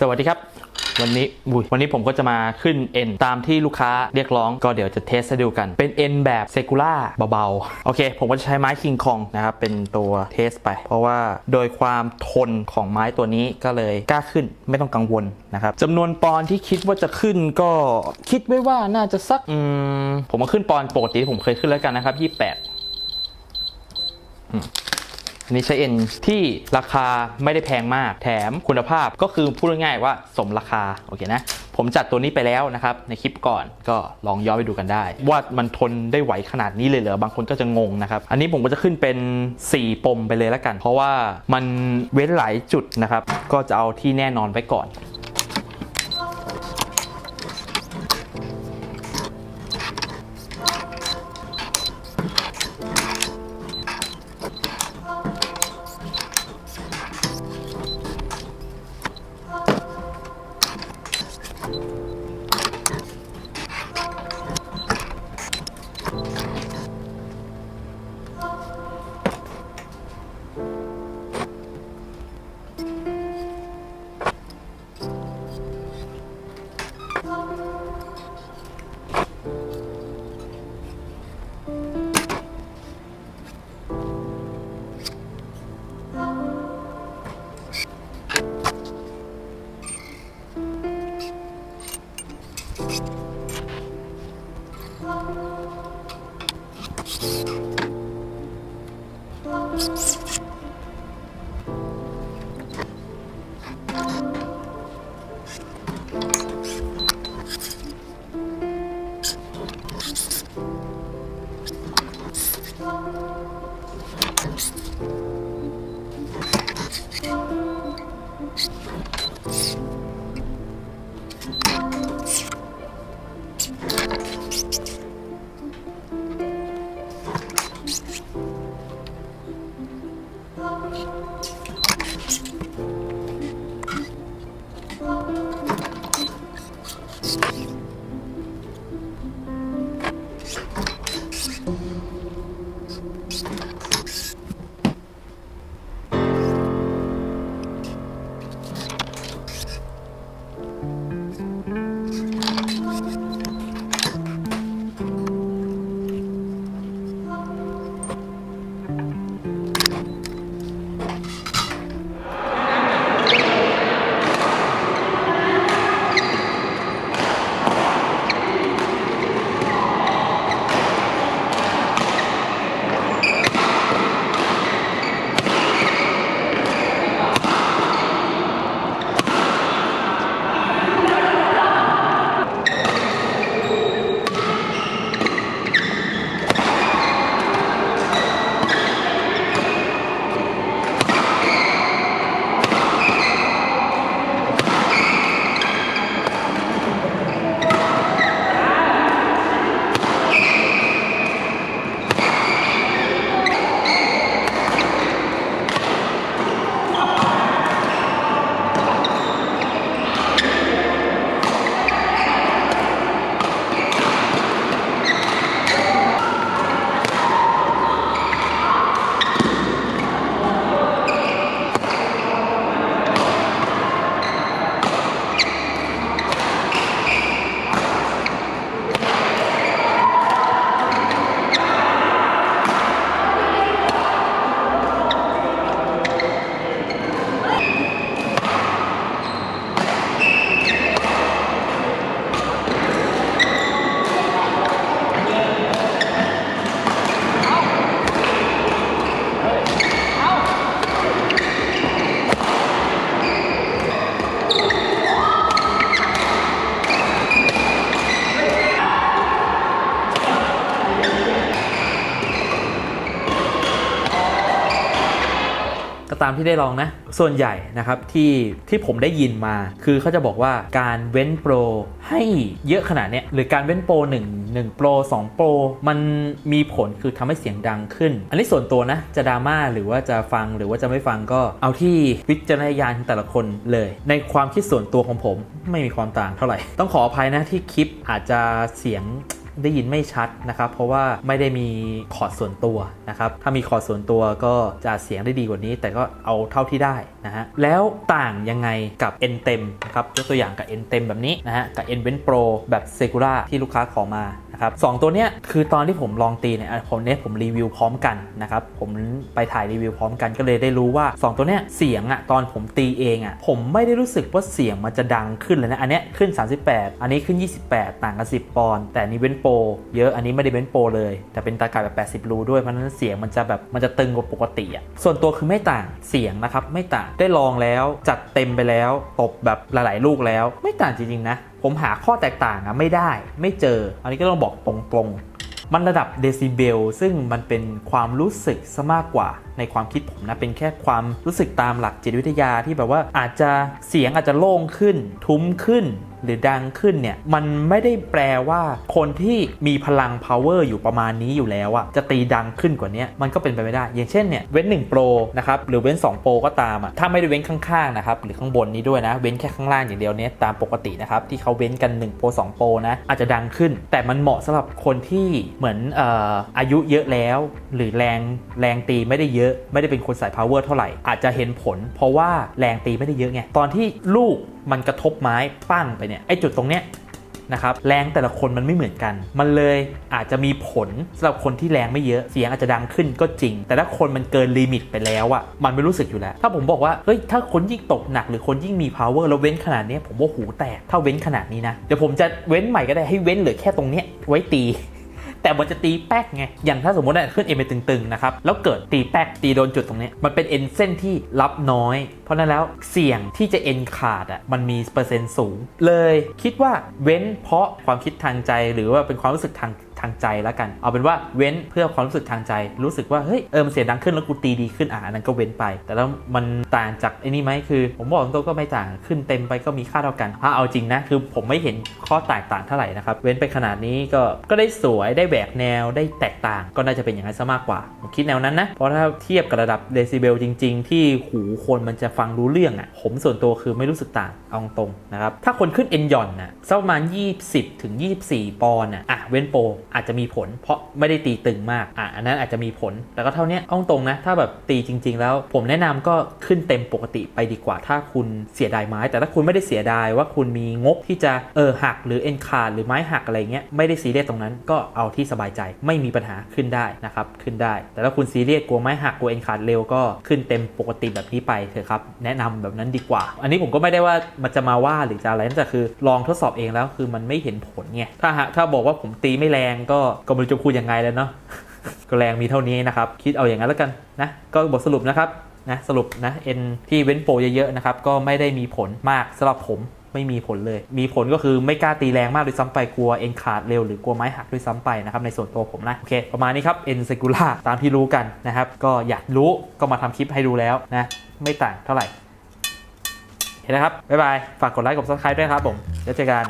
สวัสดีครับ วันนี้วันนี้ผมก็จะมาขึ้น N ตามที่ลูกค้าเรียกร้องก็เดี๋ยวจะเทสให้ดูกัน เป็น N แบบเซกูล่าเบาๆ โอเค ผมก็จะใช้ไม้คิงคองนะครับ เป็นตัวเทสไป เพราะว่าโดยความทนของไม้ตัวนี้ก็เลยกล้าขึ้นไม่ต้องกังวลนะครับจำนวนปอนที่คิดว่าจะขึ้นก็คิดไว้ว่าน่าจะสักอืมผมมาขึ้นปอนปกติที่ผมเคยขึ้นแล้วกันนะครับ28 อันนี้ใช้เอ็นที่ราคาไม่ได้แพงมาก แถมคุณภาพก็คือพูดง่ายๆว่าสมราคา โอเคนะ ผมจัดตัวนี้ไปแล้วนะครับ ในคลิปก่อนก็ลองย้อนไปดูกันได้ ว่ามันทนได้ไหวขนาดนี้เลยเหรอ บางคนก็จะงงนะครับ อันนี้ผมก็จะขึ้นเป็น 4 ปมไปเลยแล้วกัน เพราะว่ามันเว้นหลายจุดนะครับ ก็จะเอาที่แน่นอนไว้ก่อน ก็ ตามที่ได้ลองนะ ส่วนใหญ่นะครับที่ที่ผมได้ยินมา คือเขาจะบอกว่าการเว้นโปรให้เยอะขนาดเนี้ยหรือการเว้นโปร1 1โปร2โปรมันมีผลคือทำให้เสียงดังขึ้น อันนี้ส่วนตัวนะ จะดราม่าหรือว่าจะฟังหรือว่าจะไม่ฟังก็เอาที่วิจารณญาณของแต่ละคนเลย ในความคิดส่วนตัวของผมไม่มีความต่างเท่าไหร่ ต้องขออภัยนะที่คลิปอาจจะเสียง ได้ยินไม่ชัดนะครับ เพราะว่าไม่ได้มีคอร์ดส่วนตัวนะครับถ้ามีคอร์ดส่วนตัวก็จะเสียงได้ดีกว่านี้ แต่ก็เอาเท่าที่ได้นะฮะแล้วต่างยังไงกับ N เต็มนะครับยกตัวอย่างกับ N เต็มแบบนี้นะฮะกับ N เว้น Pro แบบ s e g u r a ที่ลูกค้าขอมา นะครับสองตัวเนี้ยคือตอนที่ผมลองตีเนี่ยอะผมเนี้ยผมรีวิวพร้อมกันนะครับผมไปถ่ายรีวิวพร้อมกันก็เลยได้รู้ว่า 2 ตัวเนี้ยเสียงอะตอนผมตีเองอะผมไม่ได้รู้สึกว่าเสียงมันจะดังขึ้นเลยนะอันเนี้ยขึ้น 38 อันนี้ขึ้น 28 ต่างกัน10 ปอนด์แต่นี้เว้นโปรเยอะอันนี้ไม่ได้เว้นโปรเลย แต่เป็นตาก่ายแบบ 80 รูด้วยเพราะฉะนั้นเสียงมันจะแบบมันจะตึงกว่าปกติอะส่วนตัวคือไม่ต่างเสียงนะครับไม่ต่างได้ลองแล้วจัดเต็มไปแล้วตบแบบหลายๆลูกแล้ว ไม่ต่างจริงๆนะผมหาข้อแตกต่างอะไม่ได้ไม่เจอ อันนี้ก็ต้องบอกตรงๆ มันระดับเดซิเบลซึ่งมันเป็นความรู้สึกซะมากกว่า ในความคิดผมนะเป็นแค่ความรู้สึกตามหลักจิตวิทยาที่แบบว่าอาจจะเสียงอาจจะโล่งขึ้น ทุ้มขึ้นหรือดังขึ้นเนี่ยมันไม่ได้แปลว่าคนที่มีพลัง power อยู่ประมาณนี้อยู่แล้วอะจะตีดังขึ้นกว่านี้มันก็เป็นไปไม่ได้ อย่างเช่นเนี่ยเว้น1 Pro นะครับหรือเว้น 2 Pro ก็ตามอะถ้าไม่ได้เว้นข้างๆนะครับหรือข้างบนนี้ด้วยนะ เว้นแค่ข้างล่างอย่างเดียวเนี้ยตามปกตินะครับที่เขาเว้นกัน 1 Pro 2 Pro นะอาจจะดังขึ้น แต่มันเหมาะสำหรับคนที่เหมือนเอ่ออายุเยอะแล้ว หรือแรงแรงตีไม่ได้เยอะ ไม่ได้เป็นคนสาย power เท่าไหร่อาจจะเห็นผล เพราะว่าแรงตีไม่ได้เยอะไงตอนที่ลูก มันกระทบไม้ปั้งไปเนี่ยไอ้จุดตรงเนี้ยนะครับแรงแต่ละคนมันไม่เหมือนกัน มันเลยอาจจะมีผลสำหรับคนที่แรงไม่เยอะเสียงอาจจะดังขึ้นก็จริง แต่ถ้าคนมันเกินลิมิตไปแล้วอะมันไม่รู้สึกอยู่แล้ว ถ้าผมบอกว่าเฮ้ยถ้าคนยิ่งตกหนักหรือคนยิ่งมี power แล้วเว้นขนาดนี้ผมว่าหูแตกถ้าเว้นขนาดนี้นะเดี๋ยวผมจะเว้นใหม่ก็ได้ให้เว้นเหลือแค่ตรงเนี้ยไว้ตี แต่มันจะตีแป๊กไง อย่างถ้าสมมติเนี่ยขึ้นเอ็นไปตึงๆนะครับ แล้วเกิดตีแป๊กตีโดนจุดตรงนี้ มันเป็นเอ็นเส้นที่รับน้อย เพราะนั้นแล้วเสี่ยงที่จะเอ็นขาดอะมันมีเปอร์เซ็นต์สูง เลยคิดว่าเว้นเพราะความคิดทางใจหรือว่าเป็นความรู้สึกทาง ทางใจแล้วกัน เอาเป็นว่าเว้นเพื่อความรู้สึกทางใจ รู้สึกว่าเฮ้ยเออมันเสียงดังขึ้นแล้วกูตีดีขึ้นอะอันนั้นก็เว้นไป แต่แล้วมันต่างจากไอ้นี่ไหมคือ ผมบอกตรงๆก็ไม่ต่างขึ้นเต็มไปก็มีค่าเท่ากันถ้าเอาจริงนะคือผมไม่เห็นข้อแตกต่างเท่าไหร่นะครับเว้นไปขนาดนี้ก็ก็ได้สวยได้แหวกแนวได้แตกต่าง ก็น่าจะเป็นอย่างนั้นซะมากกว่าผมคิดแนวนั้นนะเพราะถ้าเทียบกับระดับเดซิเบลจริง ๆ ที่หูคนมันจะฟังรู้เรื่องอะผมส่วนตัวคือไม่รู้สึกต่างเอาตรงนะครับถ้าคนขึ้นเอ็นหย่อนน่ะสักประมาณ 20ถึง24 ปอนด์น่ะอะเว้นโปรอาจจะมีผล เพราะไม่ได้ตีตึงมากอะอันนั้นอาจจะมีผล แต่ก็เท่านี้เอาตรงนะ ถ้าแบบตีจริง ๆ แล้ว ผมแนะนำก็ขึ้นเต็มปกติไปดีกว่า ถ้าคุณเสียดายไม้ แต่ถ้าคุณไม่ได้เสียดายว่าคุณมีงบที่จะเออหักหรือเอ็นขาดหรือไม้หักอะไรเงี้ยไม่ได้ซีเรียสตรงนั้นก็เอาที่สบายใจไม่มีปัญหาขึ้นได้นะครับขึ้นได้ แต่ถ้าคุณซีเรียสกลัวไม้หักกลัวเอ็นขาดเร็วก็ขึ้นเต็มปกติแบบนี้ไปเถอะครับแนะนำแบบนั้นดีกว่า อันนี้ผมก็ไม่ได้ว่ามันจะมาว่าหรือจะอะไรแต่คือลองทดสอบเองแล้วคือมันไม่เห็นผลไงถ้าถ้าบอกว่าผมตีไม่แรงก็ก็ไม่รู้จะพูดยังไงแล้วเนาะก็แรงมีเท่านี้นะครับ คิดเอาอย่างนั้นแล้วกันนะก็บทสรุปนะครับนะสรุปนะเอ็นที่เว้นโปรเยอะๆนะครับก็ไม่ได้มีผลมากสำหรับผมไม่มีผลเลย มีผลก็คือไม่กล้าตีแรงมากด้วยซ้ำไปกลัวเอ็นขาดเร็วหรือกลัวไม้หักด้วยซ้ำไปนะครับในส่วนตัวผมนะ โอเค ประมาณนี้ครับเอ็นเซกูล่าตามที่รู้กันนะครับ ก็อยากรู้ก็มาทำคลิปให้ดูแล้วนะ ไม่ต่างเท่าไหร่ เห็นนะครับ บ๊ายบาย ฝากกดไลค์กดซับสไครต์ด้วยครับผม แล้วเจอกัน